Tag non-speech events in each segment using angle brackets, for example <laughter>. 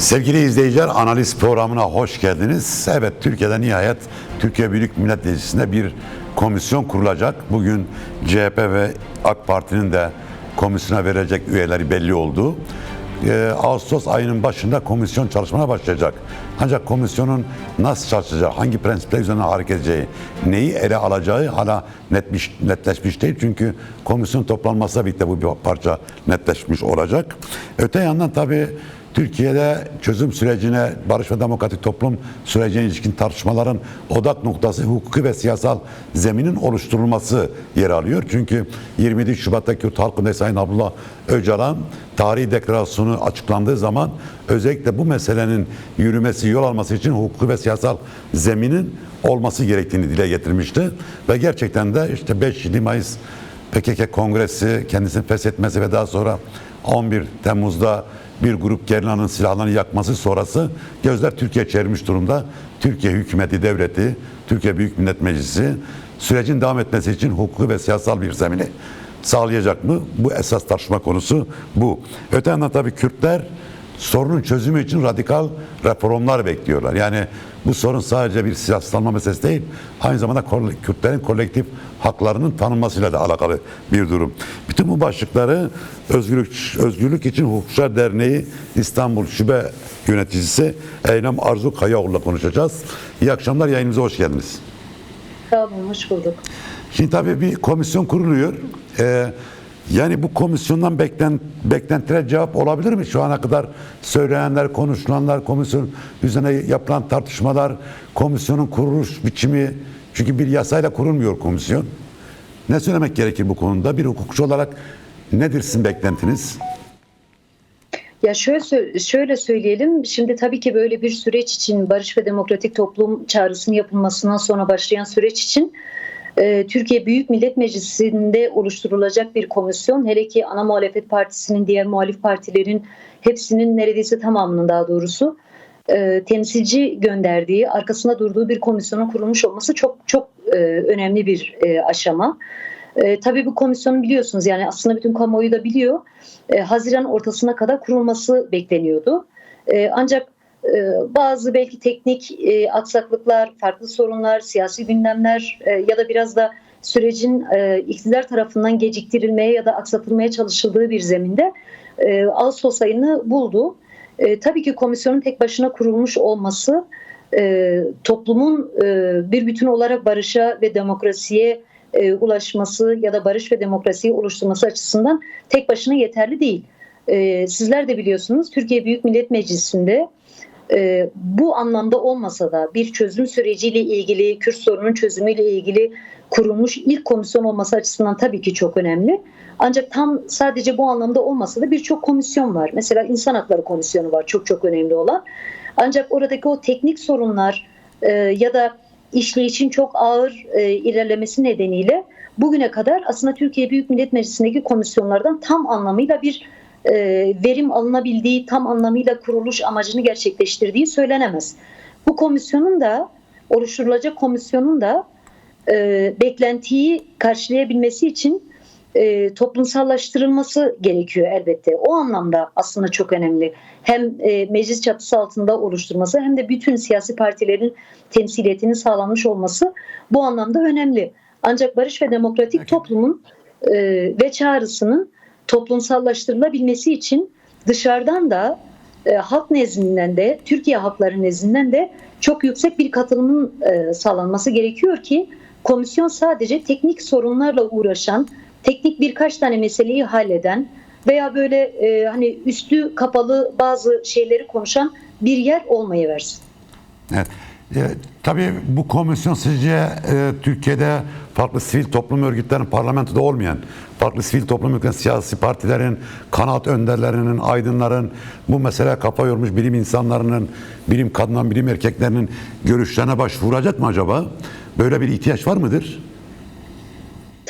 Sevgili izleyiciler analiz programına hoş geldiniz. Evet Türkiye'de nihayet Türkiye Büyük Millet Meclisi'nde bir komisyon kurulacak. Bugün CHP ve AK Parti'nin de komisyona verecek üyeleri belli oldu. Ee, Ağustos ayının başında komisyon çalışmaya başlayacak. Ancak komisyonun nasıl çalışacağı, hangi prensipler üzerine hareket edeceği, neyi ele alacağı hala netmiş, netleşmiş değil. Çünkü komisyon toplanmazsa birlikte bu bir parça netleşmiş olacak. Öte yandan tabii Türkiye'de çözüm sürecine, barış ve demokratik toplum sürecine ilişkin tartışmaların odak noktası hukuki ve siyasal zeminin oluşturulması yer alıyor. Çünkü 27 Şubat'ta Kürt halkında Sayın Abdullah Öcalan tarihi deklarasyonu açıklandığı zaman özellikle bu meselenin yürümesi, yol alması için hukuki ve siyasal zeminin olması gerektiğini dile getirmişti. Ve gerçekten de işte 5 Mayıs PKK kongresi kendisini feshetmesi ve daha sonra 11 Temmuz'da bir grup gerilanın silahlarını yakması sonrası gözler Türkiye çevirmiş durumda. Türkiye hükümeti, devleti, Türkiye Büyük Millet Meclisi sürecin devam etmesi için hukuki ve siyasal bir zemini sağlayacak mı? Bu esas tartışma konusu bu. Öte yandan tabii Kürtler sorunun çözümü için radikal reformlar bekliyorlar. Yani bu sorun sadece bir siyaslanma meselesi değil, aynı zamanda Kürtlerin kolektif haklarının tanınmasıyla da alakalı bir durum. Bütün bu başlıkları Özgürlük, Özgürlük için Hukukçular Derneği İstanbul Şube Yöneticisi Eylem Arzu Kayaoğlu'la konuşacağız. İyi akşamlar, yayınımıza hoş geldiniz. Sağ olun, hoş bulduk. Şimdi tabii bir komisyon kuruluyor. Ee, yani bu komisyondan beklen, beklentiler cevap olabilir mi? Şu ana kadar söyleyenler, konuşulanlar, komisyon üzerine yapılan tartışmalar, komisyonun kuruluş biçimi, çünkü bir yasayla kurulmuyor komisyon. Ne söylemek gerekir bu konuda? Bir hukukçu olarak nedir sizin beklentiniz? Ya şöyle şöyle söyleyelim. Şimdi tabii ki böyle bir süreç için barış ve demokratik toplum çağrısının yapılmasından sonra başlayan süreç için e, Türkiye Büyük Millet Meclisi'nde oluşturulacak bir komisyon hele ki ana muhalefet partisinin diğer muhalif partilerin hepsinin neredeyse tamamının daha doğrusu e, temsilci gönderdiği arkasında durduğu bir komisyonun kurulmuş olması çok çok e, önemli bir e, aşama. E, tabii bu komisyonu biliyorsunuz yani aslında bütün kamuoyu da biliyor. E, Haziran ortasına kadar kurulması bekleniyordu. E, ancak e, bazı belki teknik e, aksaklıklar, farklı sorunlar, siyasi gündemler e, ya da biraz da sürecin e, iktidar tarafından geciktirilmeye ya da aksatılmaya çalışıldığı bir zeminde e, Ağustos ayını buldu. E, tabii ki komisyonun tek başına kurulmuş olması e, toplumun e, bir bütün olarak barışa ve demokrasiye e, ulaşması ya da barış ve demokrasiyi oluşturması açısından tek başına yeterli değil. E, sizler de biliyorsunuz Türkiye Büyük Millet Meclisi'nde e, bu anlamda olmasa da bir çözüm süreciyle ilgili, Kürt sorunun çözümüyle ilgili kurulmuş ilk komisyon olması açısından tabii ki çok önemli. Ancak tam sadece bu anlamda olmasa da birçok komisyon var. Mesela İnsan Hakları Komisyonu var çok çok önemli olan. Ancak oradaki o teknik sorunlar e, ya da işleyişin çok ağır e, ilerlemesi nedeniyle bugüne kadar aslında Türkiye Büyük Millet Meclisi'ndeki komisyonlardan tam anlamıyla bir e, verim alınabildiği, tam anlamıyla kuruluş amacını gerçekleştirdiği söylenemez. Bu komisyonun da oluşturulacak komisyonun da e, beklentiyi karşılayabilmesi için e, toplumsallaştırılması gerekiyor elbette. O anlamda aslında çok önemli. Hem e, meclis çatısı altında oluşturması hem de bütün siyasi partilerin temsiliyetinin sağlanmış olması bu anlamda önemli. Ancak barış ve demokratik toplumun e, ve çağrısının toplumsallaştırılabilmesi için dışarıdan da e, halk nezdinden de Türkiye halkları nezdinden de çok yüksek bir katılımın e, sağlanması gerekiyor ki komisyon sadece teknik sorunlarla uğraşan, teknik birkaç tane meseleyi halleden veya böyle e, hani üstü kapalı bazı şeyleri konuşan bir yer olmayı versin. Evet. E, tabii bu komisyon sizce e, Türkiye'de farklı sivil toplum örgütlerinin parlamentoda olmayan, farklı sivil toplum örgütlerinin, siyasi partilerin, kanaat önderlerinin, aydınların, bu meseleye kafa yormuş bilim insanlarının, bilim kadınların, bilim erkeklerinin görüşlerine başvuracak mı acaba? Böyle bir ihtiyaç var mıdır?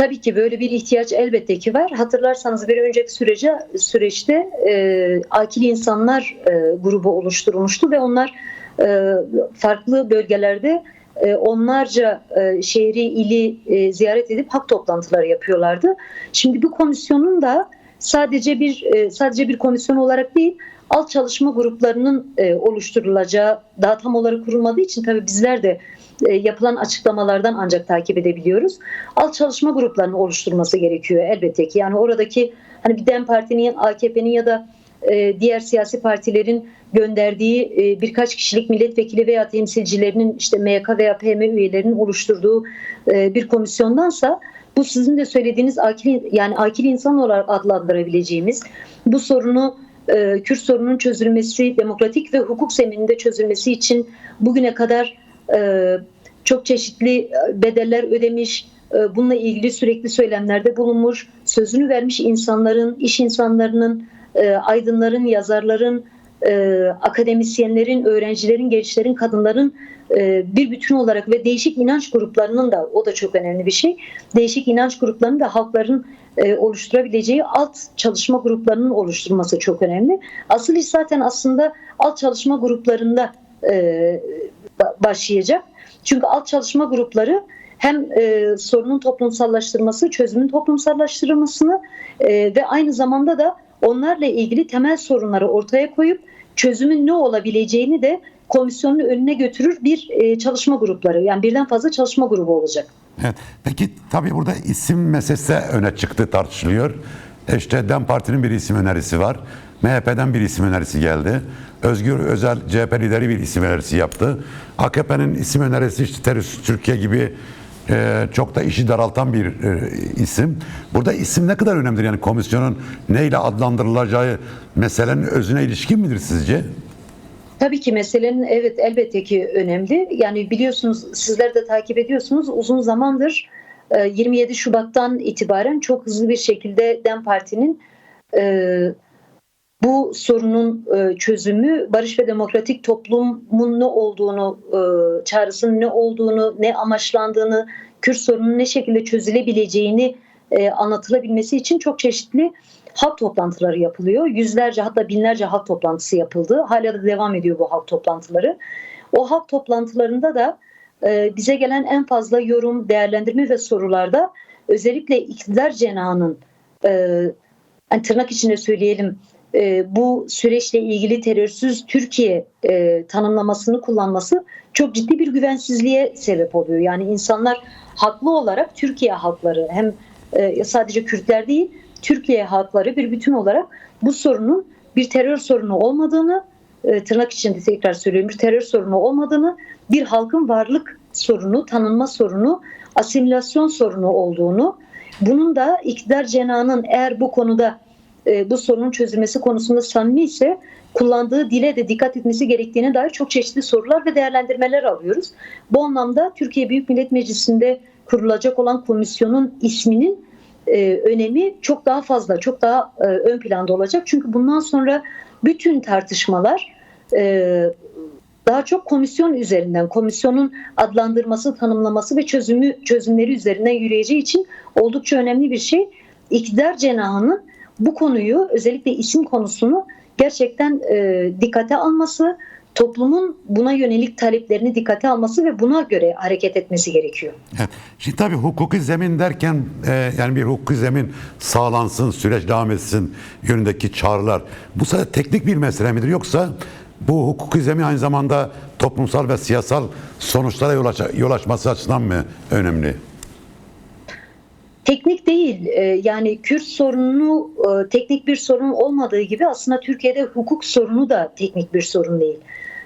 Tabii ki böyle bir ihtiyaç elbette ki var. Hatırlarsanız bir önceki sürece süreçte e, akil insanlar e, grubu oluşturulmuştu ve onlar e, farklı bölgelerde e, onlarca e, şehri, ili e, ziyaret edip hak toplantıları yapıyorlardı. Şimdi bu komisyonun da sadece bir e, sadece bir komisyon olarak değil, alt çalışma gruplarının e, oluşturulacağı daha tam olarak kurulmadığı için tabii bizler de yapılan açıklamalardan ancak takip edebiliyoruz. Alt çalışma gruplarının oluşturması gerekiyor elbette ki. Yani oradaki hani bir DEM Parti'nin, AKP'nin ya da e, diğer siyasi partilerin gönderdiği e, birkaç kişilik milletvekili veya temsilcilerinin işte MYK veya PM üyelerinin oluşturduğu e, bir komisyondansa bu sizin de söylediğiniz akil yani akil insan olarak adlandırabileceğimiz bu sorunu e, Kürt sorunun çözülmesi, demokratik ve hukuk zemininde çözülmesi için bugüne kadar e, çok çeşitli bedeller ödemiş, e, bununla ilgili sürekli söylemlerde bulunmuş, sözünü vermiş insanların, iş insanlarının, e, aydınların, yazarların, e, akademisyenlerin, öğrencilerin, gençlerin, kadınların e, bir bütün olarak ve değişik inanç gruplarının da o da çok önemli bir şey. Değişik inanç gruplarının da halkların e, oluşturabileceği alt çalışma gruplarının oluşturması çok önemli. Asıl iş zaten aslında alt çalışma gruplarında e, başlayacak. Çünkü alt çalışma grupları hem e, sorunun toplumsallaştırması, çözümün toplumsallaştırılmasını e, ve aynı zamanda da onlarla ilgili temel sorunları ortaya koyup çözümün ne olabileceğini de komisyonun önüne götürür bir e, çalışma grupları. Yani birden fazla çalışma grubu olacak. Peki tabii burada isim meselesi öne çıktı tartışılıyor. E İşte DEM Parti'nin bir isim önerisi var. MHP'den bir isim önerisi geldi. Özgür Özel CHP lideri bir isim önerisi yaptı. AKP'nin isim önerisi işte terörist Türkiye gibi e, çok da işi daraltan bir e, isim. Burada isim ne kadar önemlidir? Yani komisyonun neyle adlandırılacağı meselenin özüne ilişkin midir sizce? Tabii ki meselenin evet elbette ki önemli. Yani biliyorsunuz sizler de takip ediyorsunuz uzun zamandır 27 Şubat'tan itibaren çok hızlı bir şekilde DEM Parti'nin bu sorunun çözümü barış ve demokratik toplumun ne olduğunu, çağrısının ne olduğunu, ne amaçlandığını, Kürt sorunun ne şekilde çözülebileceğini anlatılabilmesi için çok çeşitli halk toplantıları yapılıyor. Yüzlerce hatta binlerce halk toplantısı yapıldı. Hala da devam ediyor bu halk toplantıları. O halk toplantılarında da e, bize gelen en fazla yorum, değerlendirme ve sorularda özellikle iktidar cenahının e, yani tırnak içinde söyleyelim e, bu süreçle ilgili terörsüz Türkiye e, tanımlamasını kullanması çok ciddi bir güvensizliğe sebep oluyor. Yani insanlar haklı olarak Türkiye halkları hem e, sadece Kürtler değil Türkiye halkları bir bütün olarak bu sorunun bir terör sorunu olmadığını e, tırnak içinde tekrar söylüyorum bir terör sorunu olmadığını bir halkın varlık sorunu, tanınma sorunu, asimilasyon sorunu olduğunu bunun da iktidar cenahının eğer bu konuda e, bu sorunun çözülmesi konusunda samimi ise kullandığı dile de dikkat etmesi gerektiğine dair çok çeşitli sorular ve değerlendirmeler alıyoruz. Bu anlamda Türkiye Büyük Millet Meclisi'nde kurulacak olan komisyonun isminin e, önemi çok daha fazla, çok daha e, ön planda olacak. Çünkü bundan sonra bütün tartışmalar e, daha çok komisyon üzerinden, komisyonun adlandırması, tanımlaması ve çözümü çözümleri üzerinden yürüyeceği için oldukça önemli bir şey. İktidar cenahının bu konuyu, özellikle isim konusunu gerçekten e, dikkate alması, toplumun buna yönelik taleplerini dikkate alması ve buna göre hareket etmesi gerekiyor. Şimdi tabii hukuki zemin derken e, yani bir hukuki zemin sağlansın, süreç devam etsin yönündeki çağrılar. Bu sadece teknik bir mesele midir yoksa bu hukuki zemin aynı zamanda toplumsal ve siyasal sonuçlara yol, aç yol açması açısından mı önemli? Teknik değil e, yani Kürt sorunu e, teknik bir sorun olmadığı gibi aslında Türkiye'de hukuk sorunu da teknik bir sorun değil.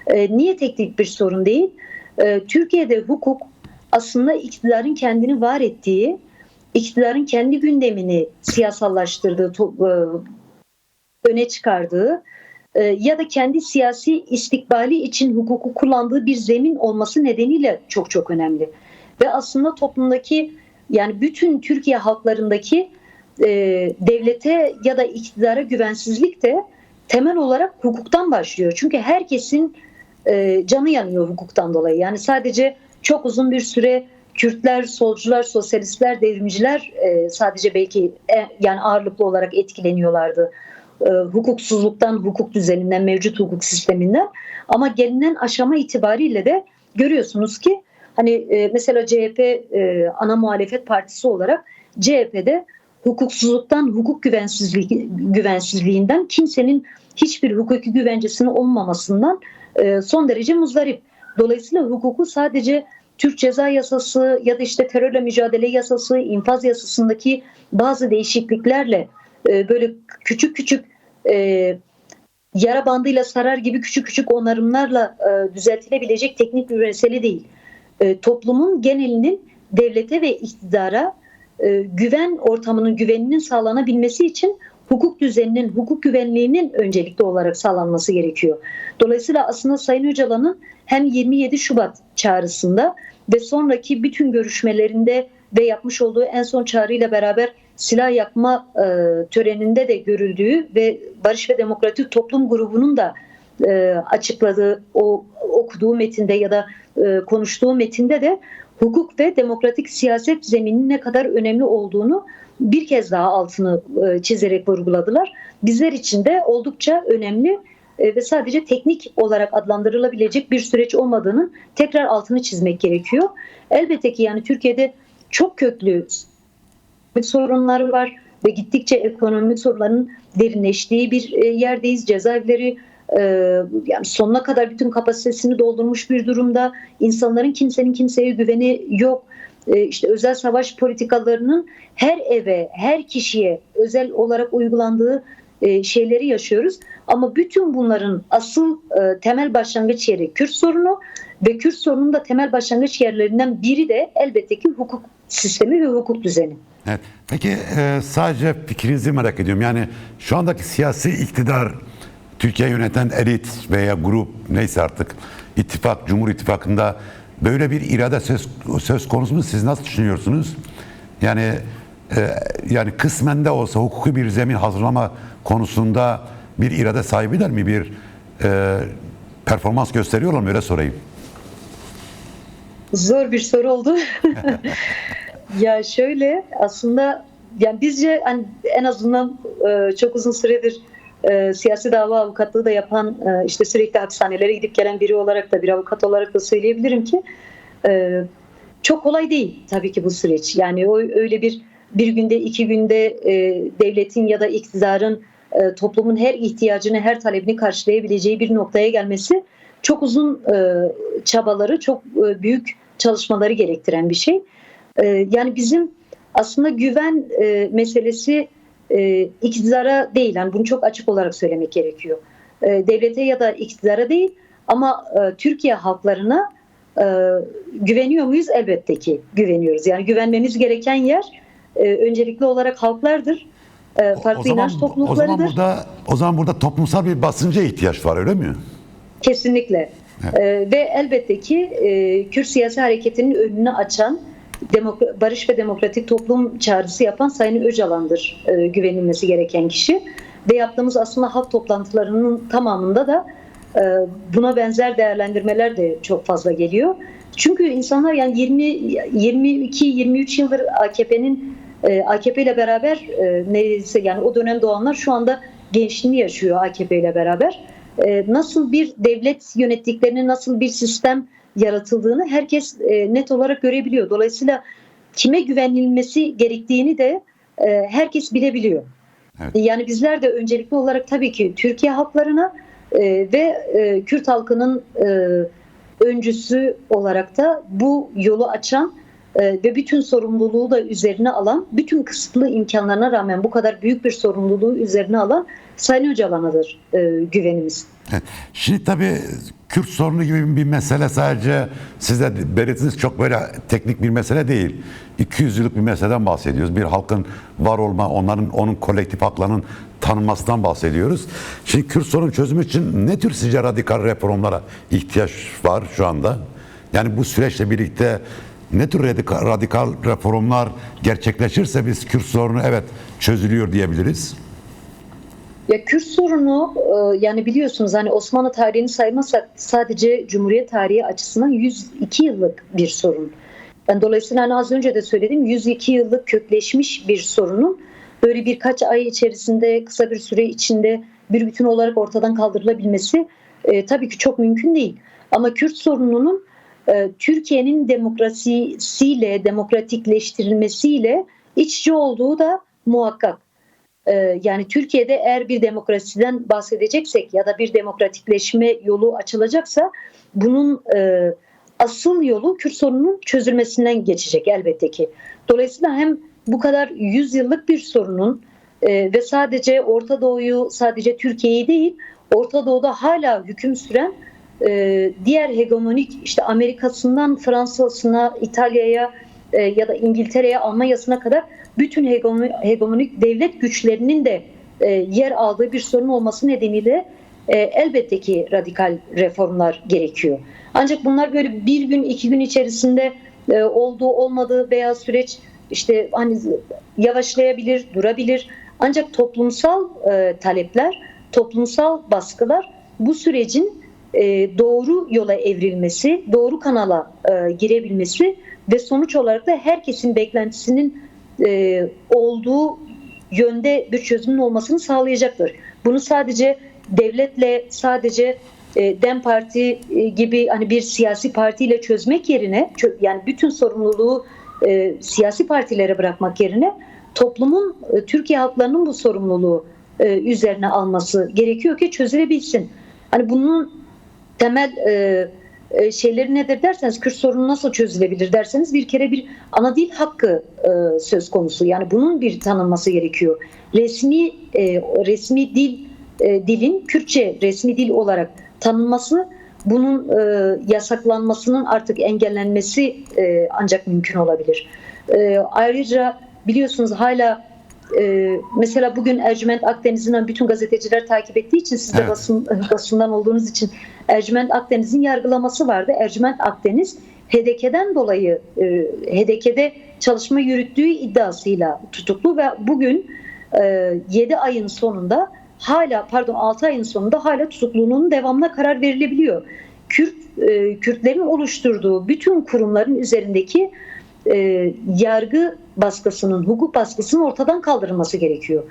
E, niye teknik bir sorun değil? Türkiye'de hukuk aslında iktidarın kendini var ettiği, iktidarın kendi gündemini siyasallaştırdığı, öne çıkardığı ya da kendi siyasi istikbali için hukuku kullandığı bir zemin olması nedeniyle çok çok önemli. Ve aslında toplumdaki yani bütün Türkiye halklarındaki e, devlete ya da iktidara güvensizlik de temel olarak hukuktan başlıyor. Çünkü herkesin e, canı yanıyor hukuktan dolayı. Yani sadece çok uzun bir süre Kürtler, solcular, sosyalistler, devrimciler e, sadece belki e, yani ağırlıklı olarak etkileniyorlardı. E, hukuksuzluktan, hukuk düzeninden, mevcut hukuk sisteminden. Ama gelinen aşama itibariyle de görüyorsunuz ki Hani e, mesela CHP e, ana muhalefet partisi olarak CHP'de hukuksuzluktan, hukuk güvensizliği, güvensizliğinden kimsenin hiçbir hukuki güvencesinin olmamasından e, son derece muzdarip. Dolayısıyla hukuku sadece Türk Ceza Yasası ya da işte terörle mücadele yasası, infaz yasasındaki bazı değişikliklerle e, böyle küçük küçük e, yara bandıyla sarar gibi küçük küçük onarımlarla e, düzeltilebilecek teknik bir mesele değil. E, toplumun genelinin devlete ve iktidara e, güven ortamının güveninin sağlanabilmesi için hukuk düzeninin, hukuk güvenliğinin öncelikli olarak sağlanması gerekiyor. Dolayısıyla aslında Sayın Öcalan'ın hem 27 Şubat çağrısında ve sonraki bütün görüşmelerinde ve yapmış olduğu en son çağrıyla beraber silah yakma e, töreninde de görüldüğü ve Barış ve Demokratik Toplum grubunun da e, açıkladığı o okuduğu metinde ya da e, konuştuğu metinde de hukuk ve demokratik siyaset zemininin ne kadar önemli olduğunu bir kez daha altını e, çizerek vurguladılar. Bizler için de oldukça önemli e, ve sadece teknik olarak adlandırılabilecek bir süreç olmadığının tekrar altını çizmek gerekiyor. Elbette ki yani Türkiye'de çok köklü sorunları var ve gittikçe ekonomik sorunların derinleştiği bir e, yerdeyiz. Cezaevleri yani sonuna kadar bütün kapasitesini doldurmuş bir durumda. İnsanların kimsenin kimseye güveni yok. E, işte özel savaş politikalarının her eve, her kişiye özel olarak uygulandığı e, şeyleri yaşıyoruz. Ama bütün bunların asıl e, temel başlangıç yeri Kürt sorunu ve Kürt sorunun da temel başlangıç yerlerinden biri de elbette ki hukuk sistemi ve hukuk düzeni. Evet. Peki e, sadece fikrinizi merak ediyorum. Yani şu andaki siyasi iktidar Türkiye yöneten elit veya grup neyse artık ittifak, Cumhur İttifakı'nda böyle bir irade söz, söz konusu mu? Siz nasıl düşünüyorsunuz? Yani e, yani kısmen de olsa hukuki bir zemin hazırlama konusunda bir irade sahibiler mi? Bir e, performans gösteriyorlar mı? Öyle sorayım. Zor bir soru oldu. <laughs> ya şöyle aslında yani bizce hani en azından e, çok uzun süredir e, siyasi dava avukatlığı da yapan e, işte sürekli hapishanelere gidip gelen biri olarak da bir avukat olarak da söyleyebilirim ki e, çok kolay değil tabii ki bu süreç. Yani o öyle bir bir günde iki günde e, devletin ya da iktidarın e, toplumun her ihtiyacını her talebini karşılayabileceği bir noktaya gelmesi çok uzun e, çabaları çok e, büyük çalışmaları gerektiren bir şey. E, yani bizim aslında güven e, meselesi e, iktidara değil. Yani bunu çok açık olarak söylemek gerekiyor. E, devlete ya da iktidara değil ama e, Türkiye halklarına e, güveniyor muyuz? Elbette ki güveniyoruz. Yani güvenmemiz gereken yer e, öncelikli olarak halklardır. E, farklı inanç o topluluklarıdır. zaman burada o zaman burada toplumsal bir basınca ihtiyaç var öyle mi? Kesinlikle. Ee, ve elbette ki e, Kürt siyasi hareketinin önünü açan barış ve demokratik toplum çağrısı yapan Sayın Öcalan'dır e, güvenilmesi gereken kişi. Ve yaptığımız aslında halk toplantılarının tamamında da e, buna benzer değerlendirmeler de çok fazla geliyor. Çünkü insanlar yani 20 22 23 yıldır AKP'nin e, AKP ile beraber e, neyse yani o dönem doğanlar şu anda gençliğini yaşıyor AKP ile beraber. E, nasıl bir devlet yönettiklerini, nasıl bir sistem yaratıldığını herkes e, net olarak görebiliyor. Dolayısıyla kime güvenilmesi gerektiğini de e, herkes bilebiliyor. Evet. Yani bizler de öncelikli olarak tabii ki Türkiye halklarına e, ve e, Kürt halkının e, öncüsü olarak da bu yolu açan e, ve bütün sorumluluğu da üzerine alan, bütün kısıtlı imkanlarına rağmen bu kadar büyük bir sorumluluğu üzerine alan Sayın Öcalan'adır e, güvenimiz. Şimdi tabii Kürt sorunu gibi bir mesele sadece size belirtiniz çok böyle teknik bir mesele değil. 200 yıllık bir meseleden bahsediyoruz. Bir halkın var olma, onların onun kolektif haklarının tanınmasından bahsediyoruz. Şimdi Kürt sorunun çözümü için ne tür sizce radikal reformlara ihtiyaç var şu anda? Yani bu süreçle birlikte ne tür radikal, radikal reformlar gerçekleşirse biz Kürt sorunu evet çözülüyor diyebiliriz. Ya Kürt sorunu e, yani biliyorsunuz hani Osmanlı tarihini saymazsak sadece Cumhuriyet tarihi açısından 102 yıllık bir sorun. Yani dolayısıyla hani az önce de söyledim 102 yıllık kökleşmiş bir sorunun böyle birkaç ay içerisinde kısa bir süre içinde bir bütün olarak ortadan kaldırılabilmesi e, tabii ki çok mümkün değil. Ama Kürt sorununun e, Türkiye'nin demokrasisiyle, demokratikleştirilmesiyle iç içe olduğu da muhakkak. E, yani Türkiye'de eğer bir demokrasiden bahsedeceksek ya da bir demokratikleşme yolu açılacaksa bunun e, asıl yolu Kürt sorununun çözülmesinden geçecek elbette ki. Dolayısıyla hem bu kadar yüzyıllık bir sorunun e, ve sadece Orta Doğu'yu sadece Türkiye'yi değil Orta Doğu'da hala hüküm süren e, diğer hegemonik işte Amerika'sından Fransa'sına, İtalya'ya e, ya da İngiltere'ye, Almanya'sına kadar bütün hegemonik, devlet güçlerinin de e, yer aldığı bir sorun olması nedeniyle e, elbette ki radikal reformlar gerekiyor. Ancak bunlar böyle bir gün iki gün içerisinde e, olduğu olmadığı veya süreç işte hani yavaşlayabilir, durabilir. Ancak toplumsal e, talepler, toplumsal baskılar bu sürecin e, doğru yola evrilmesi, doğru kanala e, girebilmesi ve sonuç olarak da herkesin beklentisinin e, olduğu yönde bir çözümün olmasını sağlayacaktır. Bunu sadece devletle, sadece e, Dem Parti e, gibi hani bir siyasi partiyle çözmek yerine, yani bütün sorumluluğu e, siyasi partilere bırakmak yerine toplumun, e, Türkiye halklarının bu sorumluluğu e, üzerine alması gerekiyor ki çözülebilsin. Hani bunun temel e, e, şeyleri nedir derseniz Kürt sorunu nasıl çözülebilir derseniz bir kere bir ana dil hakkı e, söz konusu. Yani bunun bir tanınması gerekiyor. Resmi e, resmi dil e, dilin Kürtçe resmi dil olarak tanınması bunun e, yasaklanmasının artık engellenmesi e, ancak mümkün olabilir. E, ayrıca biliyorsunuz hala e, mesela bugün Ercüment Akdeniz'in bütün gazeteciler takip ettiği için siz de Evet. basın, basından olduğunuz için Ercüment Akdeniz'in yargılaması vardı. Ercüment Akdeniz HDK'den dolayı e, HDK'de çalışma yürüttüğü iddiasıyla tutuklu ve bugün e, 7 ayın sonunda hala pardon 6 ayın sonunda hala tutukluluğunun devamına karar verilebiliyor. Kürt e, Kürtlerin oluşturduğu bütün kurumların üzerindeki e, yargı baskısının, hukuk baskısının ortadan kaldırılması gerekiyor.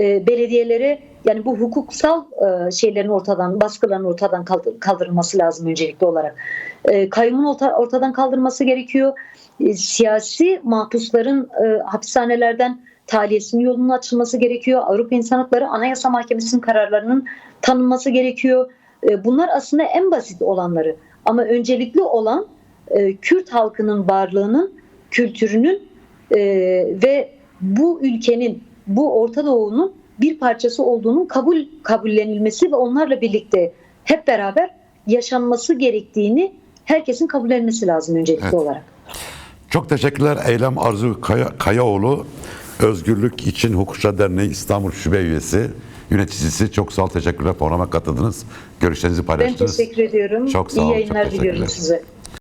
E, belediyelere yani bu hukuksal e, şeylerin ortadan, baskıların ortadan kaldır- kaldırılması lazım öncelikli olarak. E, kayyumun orta- ortadan kaldırılması gerekiyor. E, siyasi mahpusların e, hapishanelerden tahliyesinin yolunun açılması gerekiyor. Avrupa İnsan Hakları Anayasa Mahkemesi'nin kararlarının tanınması gerekiyor. E, bunlar aslında en basit olanları. Ama öncelikli olan e, Kürt halkının varlığının, kültürünün e, ve bu ülkenin, bu Orta Doğu'nun bir parçası olduğunun kabul kabullenilmesi ve onlarla birlikte hep beraber yaşanması gerektiğini herkesin kabullenmesi lazım öncelikli Evet. olarak. Çok teşekkürler Eylem Arzu Kaya, Kayaoğlu. Özgürlük İçin Hukukçular Derneği İstanbul Şube Üyesi, yöneticisi. Çok sağ ol, teşekkürler programa katıldınız. Görüşlerinizi Ben paylaştınız. teşekkür ediyorum. Çok sağ İyi çok yayınlar diliyorum size.